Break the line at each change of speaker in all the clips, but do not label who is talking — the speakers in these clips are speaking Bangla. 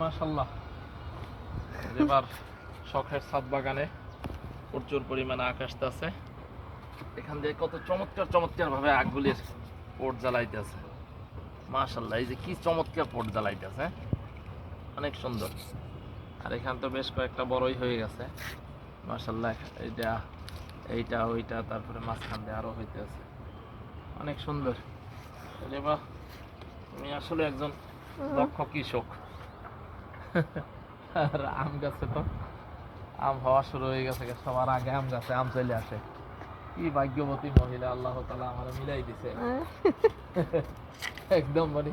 মাশাল্লাহ এবার শখের ছাদ বাগানে প্রচুর পরিমাণে আকাশ আছে। এখান দিয়ে কত চমৎকার চমৎকার ভাবে আগগুলির পোট জ্বালাইতেছে। মাশাল্লাহ এই যে কি চমৎকার পোট জ্বালাইতেছে অনেক সুন্দর। আর এখান তো বেশ কয়েকটা বড়ই হয়ে গেছে। মাশাল্লাহ এইটা এইটা, ওইটা, তারপরে মাঝখান দিয়ে আরও হইতেছে অনেক সুন্দর। বাহ তুমি আসলে একজন দক্ষ কৃষক। আর আম গাছে তো। আম হওয়া শুরু হয়ে গেছে সবার আগে আম গাছে আম চলে আসে। কি ভাগ্যবতী মহিলা আল্লাহ তালা আমার মিলাই দিছে। একদম মানে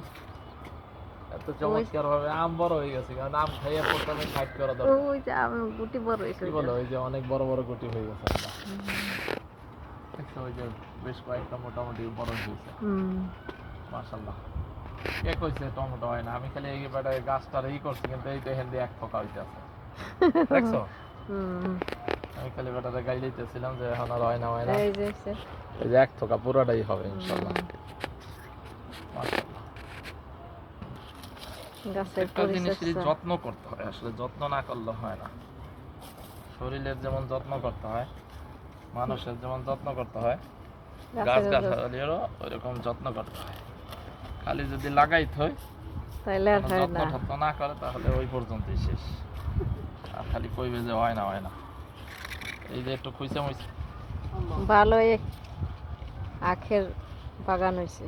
এত চমৎকার ভাবে আম বড় হয়ে গেছে কারণ আম খাইয়া প্রথমে করা দরকার।
ওই যে আমি গুটি বড় হয়েছে
কি বলো ওই যে অনেক বড় বড় গুটি হয়ে গেছে। দেখছ ওই যে বেশ কয়েকটা মোটামুটি বড় হয়েছে
হুম।
মাশাল্লাহ কে কইছে টমেটো হয় না। আমি খালি এই বেটা গাছটার ই করছি কিন্তু এই দেখেন দিয়ে এক ফোকা হইতে আছে দেখছ আমি খালি গাই লইতেছিলাম যে এখন আর হয় না হয় না।
এই যে
এক থোকা পুরোটাই হবে ইনশাল্লাহ। একটা জিনিসের যত্ন করতে হয় আসলে যত্ন না করলে হয় না। শরীরের যেমন যত্ন করতে হয় মানুষের যেমন যত্ন করতে হয় গাছ। গাছালিরও ওইরকম যত্ন করতে হয়। খালি যদি লাগাইত হয়
তাহলে আর হয় না।
যতক্ষণ না করে তাহলে ওই পর্যন্তই শেষ। আর খালি কইবে যে হয় না হয় না। এই যে একটু খুঁজে মুইছে
ভালোই আখের বাগান হয়েছে